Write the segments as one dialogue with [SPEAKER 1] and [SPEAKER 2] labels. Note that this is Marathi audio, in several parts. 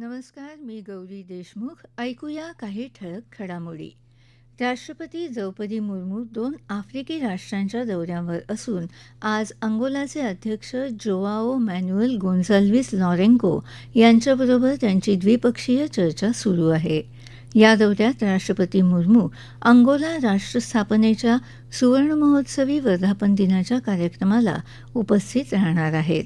[SPEAKER 1] नमस्कार मी गौरी देशमुख. ऐकूया काही ठळक घडामोडी. राष्ट्रपती द्रौपदी मुर्मू दोन आफ्रिकी राष्ट्रांच्या दौऱ्यावर असून आज अंगोलाचे अध्यक्ष जोआओ मॅन्युअल गोन्झाल्विस लॉरेंको यांच्याबरोबर त्यांची द्विपक्षीय चर्चा सुरू आहे. या दौऱ्यात राष्ट्रपती मुर्मू अंगोला राष्ट्रस्थापनेच्या सुवर्णमहोत्सवी वर्धापन दिनाच्या कार्यक्रमाला उपस्थित राहणार आहेत.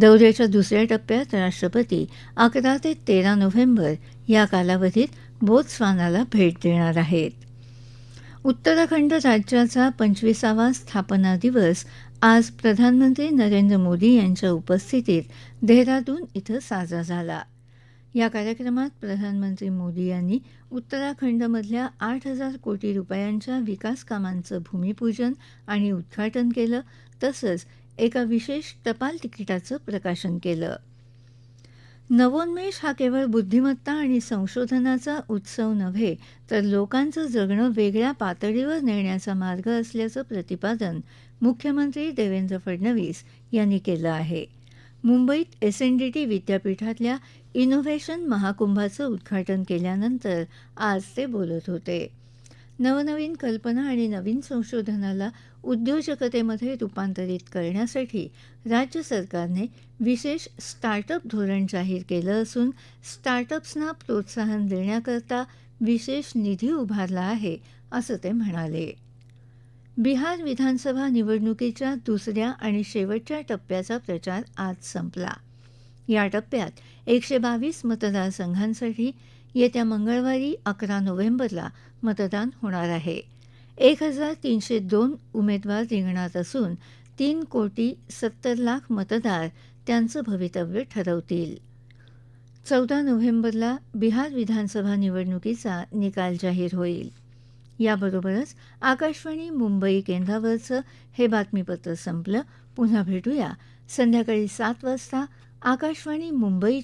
[SPEAKER 1] दौऱ्याच्या दुसऱ्या टप्प्यात राष्ट्रपती अकरा ते तेरा नोव्हेंबर या कालावधीत बोत्स्वानाला भेट देणार आहेत. उत्तराखंड राज्याचा पंचवीसावा स्थापना दिवस आज प्रधानमंत्री नरेंद्र मोदी यांच्या उपस्थितीत देहरादून इथं साजरा झाला. या कार्यक्रमात प्रधानमंत्री मोदी यांनी उत्तराखंडमधल्या आठ हजार कोटी रुपयांच्या विकास कामांचं भूमिपूजन आणि उद्घाटन केलं तसंच एका विशेष टपाल तिकिटाचं प्रकाशन केलं. नवोन्मेष हा केवळ बुद्धिमत्ता आणि संशोधनाचा उत्सव नव्हे तर लोकांचं जगणं वेगळ्या पातळीवर नेण्याचा मार्ग असल्याचं प्रतिपादन मुख्यमंत्री देवेंद्र फडणवीस यांनी केलं आहे. मुंबईत एस एन डी टी विद्यापीठातल्या इनोव्हेशन महाकुंभाचं उद्घाटन केल्यानंतर आज ते बोलत होते. नवनवीन कल्पना आणि नवीन संशोधनाला उद्योजकतेमध्ये रूपांतरित करण्यासाठी राज्य सरकारने विशेष स्टार्टअप धोरण जाहीर केलं असून स्टार्टअप्सना प्रोत्साहन देण्याकरता विशेष निधी उभारला आहे असं ते म्हणाले. बिहार विधानसभा निवडणुकीच्या दुसऱ्या आणि शेवटच्या टप्प्याचा प्रचार आज संपला. या टप्प्यात एकशे बावीस मतदारसंघांसाठी येत्या मंगळवारी अकरा नोव्हेंबरला मतदान होणार आहे. एक हजार तीनशे दोन उमेदवार रिंगणात असून तीन कोटी सत्तर लाख मतदार त्यांचं भवितव्य ठरवतील. चौदा नोव्हेंबरला बिहार विधानसभा निवडणुकीचा निकाल जाहीर होईल. याबरोबरच आकाशवाणी मुंबई केंद्रावरचं हे बातमीपत्र संपलं. पुन्हा भेटूया. संध्याकाळी सात वाजता आकाशवाणी मुंबई